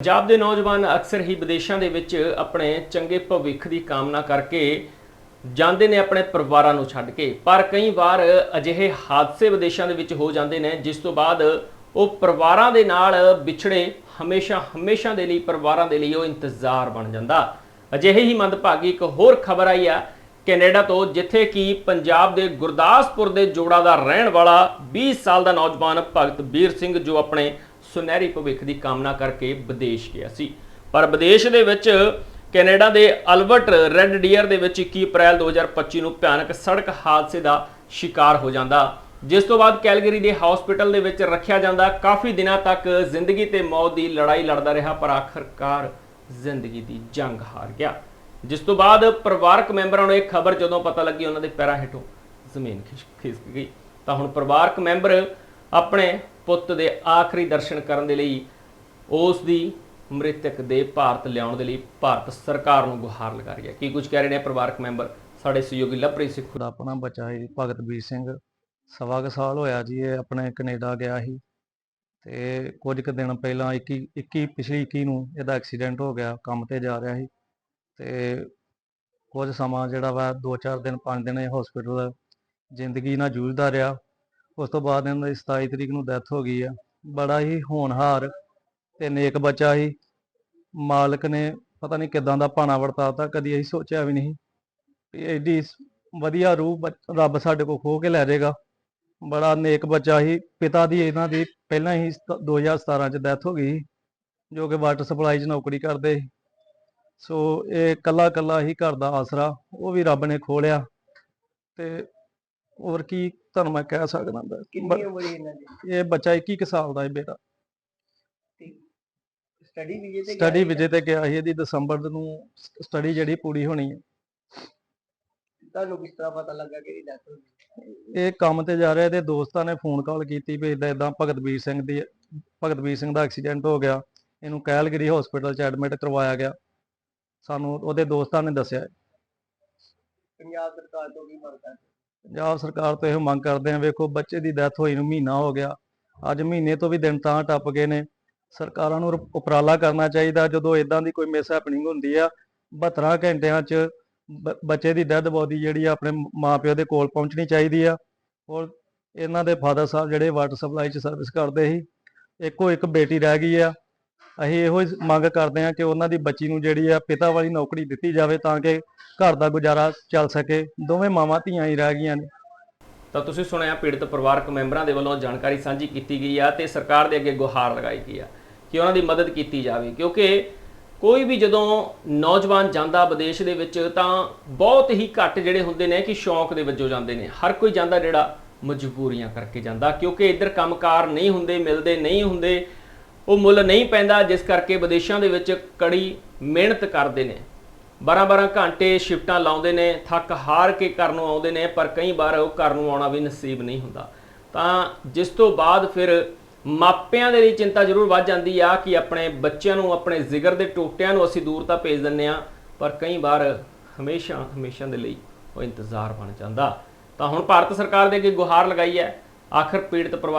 ਪੰਜਾਬ ਦੇ ਨੌਜਵਾਨ ਅਕਸਰ ਹੀ ਵਿਦੇਸ਼ਾਂ ਦੇ ਵਿੱਚ ਆਪਣੇ ਚੰਗੇ ਭਵਿੱਖ ਦੀ ਕਾਮਨਾ ਕਰਕੇ ਜਾਂਦੇ ਨੇ ਆਪਣੇ ਪਰਿਵਾਰਾਂ ਨੂੰ ਛੱਡ ਕੇ। ਪਰ ਕਈ ਵਾਰ ਅਜਿਹੇ ਹਾਦਸੇ ਵਿਦੇਸ਼ਾਂ ਦੇ ਵਿੱਚ ਹੋ ਜਾਂਦੇ ਨੇ, ਜਿਸ ਤੋਂ ਬਾਅਦ ਉਹ ਪਰਿਵਾਰਾਂ ਦੇ ਨਾਲ ਵਿਛੜੇ ਹਮੇਸ਼ਾ ਹਮੇਸ਼ਾ ਦੇ ਲਈ, ਪਰਿਵਾਰਾਂ ਦੇ ਲਈ ਉਹ ਇੰਤਜ਼ਾਰ ਬਣ ਜਾਂਦਾ। ਅਜਿਹੇ ਹੀ ਮੰਦਭਾਗੀ ਇੱਕ ਹੋਰ ਖਬਰ ਆਈ ਆ, ਕੈਨੇਡਾ ਤੋਂ, ਜਿੱਥੇ ਕਿ ਪੰਜਾਬ ਦੇ ਗੁਰਦਾਸਪੁਰ ਦੇ ਜੋੜਾ ਦਾ ਰਹਿਣ ਵਾਲਾ 20 ਸਾਲ ਦਾ ਨੌਜਵਾਨ ਭਗਤ ਵੀਰ ਸਿੰਘ, ਜੋ ਆਪਣੇ ਸੁਨਹਿਰੀ ਭਵਿੱਖ ਦੀ ਕਾਮਨਾ ਕਰਕੇ ਵਿਦੇਸ਼ ਗਿਆ ਸੀ। ਪਰ ਵਿਦੇਸ਼ ਦੇ ਵਿੱਚ ਕੈਨੇਡਾ ਦੇ ਅਲਬਰਟ ਰੈੱਡ ਡੀਅਰ ਦੇ ਵਿੱਚ 21 ਅਪ੍ਰੈਲ 2025 ਨੂੰ ਭਿਆਨਕ ਸੜਕ ਹਾਦਸੇ ਦਾ ਸ਼ਿਕਾਰ ਹੋ ਜਾਂਦਾ। ਜਿਸ ਤੋਂ ਬਾਅਦ ਕੈਲਗਰੀ ਦੇ ਹਸਪੀਟਲ ਦੇ ਵਿੱਚ ਰੱਖਿਆ ਜਾਂਦਾ। ਕਾਫੀ ਦਿਨਾਂ ਤੱਕ ਜ਼ਿੰਦਗੀ ਤੇ ਮੌਤ ਦੀ ਲੜਾਈ ਲੜਦਾ ਰਿਹਾ, ਪਰ ਆਖਰਕਾਰ ਜ਼ਿੰਦਗੀ ਦੀ ਜੰਗ ਹਾਰ ਗਿਆ। ਜਿਸ ਤੋਂ ਬਾਅਦ ਪਰਿਵਾਰਕ ਮੈਂਬਰਾਂ ਨੂੰ ਇਹ ਖਬਰ ਜਦੋਂ ਪਤਾ ਲੱਗੀ, ਉਹਨਾਂ ਦੇ ਪੈਰਾਂ ਹੇਠੋਂ ਜ਼ਮੀਨ ਖਿਸ- ਖਿਸਕ ਗਈ। ਤਾਂ ਹੁਣ ਪਰਿਵਾਰਕ ਮੈਂਬਰ ਆਪਣੇ ਪੁੱਤ ਦੇ ਆਖਰੀ ਦਰਸ਼ਨ ਕਰਨ ਦੇ ਲਈ ਉਸ ਦੀ ਮ੍ਰਿਤਕ ਦੇ ਭਾਰਤ ਲਿਆਉਣ ਦੇ ਲਈ ਭਾਰਤ ਸਰਕਾਰ ਨੂੰ ਗੁਹਾਰ ਲਗਾ ਰਹੀ ਹੈ। ਕੀ ਕੁਝ ਕਹਿ ਰਹੇ ਨੇ ਪਰਿਵਾਰਕ ਮੈਂਬਰ? ਸਾਡੇ ਸਹਿਯੋਗੀ ਲਵਪ੍ਰੀਤ ਸਿੰਘ ਖੁਦ ਆਪਣਾ ਬੱਚਾ ਸੀ ਭਗਤਬੀਰ ਸਿੰਘ। ਸਵਾ ਕੁ ਸਾਲ ਹੋਇਆ ਜੀ, ਇਹ ਆਪਣੇ ਕੈਨੇਡਾ ਗਿਆ ਸੀ। ਤੇ ਕੁਝ ਕੁ ਦਿਨ ਪਹਿਲਾਂ 21 21 ਪਿਛਲੀ 21 ਨੂੰ ਇਹਦਾ ਐਕਸੀਡੈਂਟ ਹੋ ਗਿਆ, ਕੰਮ ਤੇ ਜਾ ਰਿਹਾ ਸੀ। ਤੇ ਕੁਝ ਸਮਾਂ ਜਿਹੜਾ ਵਾ 2-4 ਦਿਨ 5 ਦਿਨ ਇਹ ਹਸਪੀਟਲ ਜ਼ਿੰਦਗੀ ਨਾਲ ਜੂਝਦਾ ਰਿਹਾ। ਉਸ ਤੋਂ ਬਾਅਦ ਇਹਨਾਂ ਦੀ 27 ਤਰੀਕ ਨੂੰ ਡੈਥ ਹੋ ਗਈ ਆ। ਬੜਾ ਹੀ ਹੋਣਹਾਰ ਤੇ ਨੇਕ ਬੱਚਾ ਸੀ ਮਾਲਕ ਨੇ ਪਤਾ ਨਹੀਂ ਕਿਦਾਂ ਦਾ ਭਾਣਾ ਵਰਤਾਤਾ ਕਦੀ ਅਸੀਂ ਸੋਚਿਆ ਵੀ ਨਹੀਂ ਵੀ ਐਡੀ ਵਧੀਆ ਰੂਹ ਰੱਬ ਸਾਡੇ ਕੋਲ ਖੋ ਕੇ ਲੈ ਜਾਏਗਾ। ਬੜਾ ਨੇਕ ਬੱਚਾ ਸੀ ਪਿਤਾ ਦੀ ਇਹਨਾਂ ਦੀ ਪਹਿਲਾਂ ਹੀ ਸਤ- 2017 ਚ ਡੈਥ ਹੋ ਗਈ ਸੀ, ਜੋ ਕਿ ਵਾਟਰ ਸਪਲਾਈ 'ਚ ਨੌਕਰੀ ਕਰਦੇ ਸੀ। ਸੋ ਇਹ ਕੱਲਾ ਕੱਲਾ ਹੀ ਘਰ ਦਾ ਆਸਰਾ ਉਹ ਵੀ ਰੱਬ ਨੇ ਖੋਲਿਆ ਤੇ ਹੋਰ ਕੀ ਤੁਹਾਨੂੰ ਮੈਂ ਕਹਿ ਸਕਦਾ ਬ- ਕਿੰਨੀ ਉਮਰ ਹੈ ਇਹਨਾਂ ਦੀ? ਇਹ ਬੱਚਾ 21 ਕੁ ਸਾਲ ਦਾ ਹੈ ਬੇਟਾ। ਸਟੱਡੀ ਵੀਜ਼ੇ ਤੇ ਸਟੱਡੀ ਵਿਜੇ ਤੇ ਗਿਆ ਸੀ ਇਹਦੀ ਦਸੰਬਰ ਨੂੰ ਸਟੱਡੀ ਜਿਹੜੀ ਪੂਰੀ ਹੋਣੀ ਹੈ। ਤੁਹਾਨੂੰ ਕਿਸ ਤਰ੍ਹਾਂ ਪਤਾ ਲੱਗਾ ਕਿ ਇਹ ਡੈਥ ਹੋ ਗਈ? ਇਹ ਕੰਮ ਤੇ ਜਾ ਰਿਹਾ ਇਹਦੇ ਦੋਸਤਾਂ ਨੇ ਫੋਨ ਕਾਲ ਕੀਤੀ ਵੀ ਇਦਾਂ ਇਦਾਂ ਭਗਤਵੀਰ ਸਿੰਘ ਦੀ ਭਗਤਵੀਰ ਸਿੰਘ ਦਾ ਐਕਸੀਡੈਂਟ ਹੋ ਗਿਆ। ਇਹਨੂੰ ਕੈਲਗਰੀ ਹਸਪੀਟਲ 'ਚ ਐਡਮਿਟ ਕਰਵਾਇਆ ਗਿਆ। ਸਾਨੂੰ ਉਹਦੇ ਦੋਸਤਾਂ ਨੇ ਦੱਸਿਆ। ਪੰਜਾਬ ਸਰਕਾਰ ਤੋਂ ਕੀ ਮੰਗ ਕਰਦੇ ਪੰਜਾਬ ਸਰਕਾਰ ਤੋਂ ਇਹ ਮੰਗ ਕਰਦੇ ਆ ਵੇਖੋ ਬੱਚੇ ਦੀ ਡੈਥ ਹੋਈ ਨੂੰ ਮਹੀਨਾ ਹੋ ਗਿਆ, ਅੱਜ ਮਹੀਨੇ ਤੋਂ ਵੀ ਦਿਨ ਤਾਂ ਟੱਪ ਗਏ ਨੇ, ਸਰਕਾਰਾਂ ਨੂੰ ਉਪਰਾਲਾ ਕਰਨਾ ਚਾਹੀਦਾ, ਜਦੋਂ ਇਦਾਂ ਦੀ ਕੋਈ ਮਿਸ ਹੈਪਨਿੰਗ ਹੁੰਦੀ ਆ 72 ਘੰਟਿਆਂ 'ਚ ਬ- ਬੱਚੇ ਦੀ ਡੈੱਡ ਬੋਡੀ ਜਿਹੜੀ ਆ ਆਪਣੇ ਮਾਪਿਓ ਦੇ ਕੋਲ ਪਹੁੰਚਣੀ ਚਾਹੀਦੀ ਆ, ਔਰ ਇਹਨਾਂ ਦੇ ਫਾਦਰ ਸਾਹਿਬ ਜਿਹੜੇ ਵਾਟਰ ਸਪਲਾਈ 'ਚ ਸਰਵਿਸ ਕਰਦੇ ਸੀ, ਇੱਕੋ ਇੱਕ ਬੇਟੀ ਰਹਿ ਗਈ ਆ ਅਸੀਂ ਇਹੋ ਮੰਗ ਕਰਦੇ ਆ ਕਿ ਉਹਨਾਂ ਦੀ ਬੱਚੀ ਨੂੰ ਜਿਹੜੀ ਆ ਪਿਤਾ ਵਾਲੀ ਨੌਕਰੀ ਦਿੱਤੀ ਜਾਵੇ ਤਾਂ ਕਿ ਘਰ ਦਾ ਗੁਜ਼ਾਰਾ ਚੱਲ ਸਕੇ। ਦੋਵੇਂ ਮਾਵਾਂ ਧੀਆਂ ਹੀ ਰਹਿ ਗਈਆਂ ਨੇ। ਤਾਂ ਤੁਸੀਂ ਸੁਣਿਆ, ਪੀੜਤ ਪਰਿਵਾਰਕ ਮੈਂਬਰਾਂ ਦੇ ਵੱਲੋਂ ਜਾਣਕਾਰੀ ਸਾਂਝੀ ਕੀਤੀ ਗਈ ਆ ਤੇ ਸਰਕਾਰ ਦੇ ਅੱਗੇ ਗੁਹਾਰ ਲਗਾਈ ਗਈ ਆ ਕਿ ਉਹਨਾਂ ਦੀ ਮਦਦ ਕੀਤੀ ਜਾਵੇ। ਕਿਉਂਕਿ ਕੋਈ ਵੀ ਜਦੋਂ ਨੌਜਵਾਨ ਜਾਂਦਾ ਵਿਦੇਸ਼ ਦੇ ਵਿੱਚ ਤਾਂ ਬਹੁਤ ਹੀ ਘੱਟ ਜਿਹੜੇ ਹੁੰਦੇ ਨੇ ਕਿ ਸ਼ੌਂਕ ਦੇ ਵਜੋਂ ਜਾਂਦੇ ਨੇ। ਹਰ ਕੋਈ ਜਾਂਦਾ ਜਿਹੜਾ ਮਜਬੂਰੀਆਂ ਕਰਕੇ ਜਾਂਦਾ। ਕਿਉਂਕਿ ਇੱਧਰ ਕੰਮਕਾਰ ਨਹੀਂ ਹੁੰਦੇ, ਮਿਲਦੇ ਨਹੀਂ ਹੁੰਦੇ। ਉਹ ਮੁੱਲ ਨਹੀਂ ਪੈਂਦਾ, ਜਿਸ ਕਰਕੇ ਵਿਦੇਸ਼ਾਂ ਦੇ ਵਿੱਚ ਕੜੀ ਮਿਹਨਤ ਕਰਦੇ ਨੇ। 12-12 ਘੰਟੇ ਸ਼ਿਫਟਾਂ ਲਾਉਂਦੇ ਨੇ, ਥੱਕ ਹਾਰ ਕੇ ਘਰ ਨੂੰ ਆਉਂਦੇ ਨੇ, ਪਰ ਕਈ ਵਾਰ ਉਹ ਘਰ ਨੂੰ ਆਉਣਾ ਵੀ ਨਸੀਬ ਨਹੀਂ ਹੁੰਦਾ। ਤਾਂ ਜਿਸ ਤੋਂ ਬਾਅਦ ਫਿਰ ਮਾਪਿਆਂ ਦੇ ਲਈ ਚਿੰਤਾ ਜ਼ਰੂਰ ਵੱਧ ਜਾਂਦੀ ਆ ਕਿ ਆਪਣੇ ਬੱਚਿਆਂ ਨੂੰ, ਆਪਣੇ ਜਿਗਰ ਦੇ ਟੋਟਿਆਂ ਨੂੰ ਅਸੀਂ ਦੂਰ ਤਾਂ ਭੇਜ ਦਿੰਨੇ ਆ ਪਰ ਕਈ ਵਾਰ ਹਮੇਸ਼ਾ ਹਮੇਸ਼ਾ ਦੇ ਲਈ ਉਹ ਇੰਤਜ਼ਾਰ ਬਣ ਜਾਂਦਾ। ਤਾਂ ਹੁਣ ਭਾਰਤ ਸਰਕਾਰ ਦੇ ਅੱਗੇ ਗੁਹਾਰ ਲਗਾਈ ਹੈ, ਆਖਰ ਪੀੜਤ ਪਰਿਵਾਰ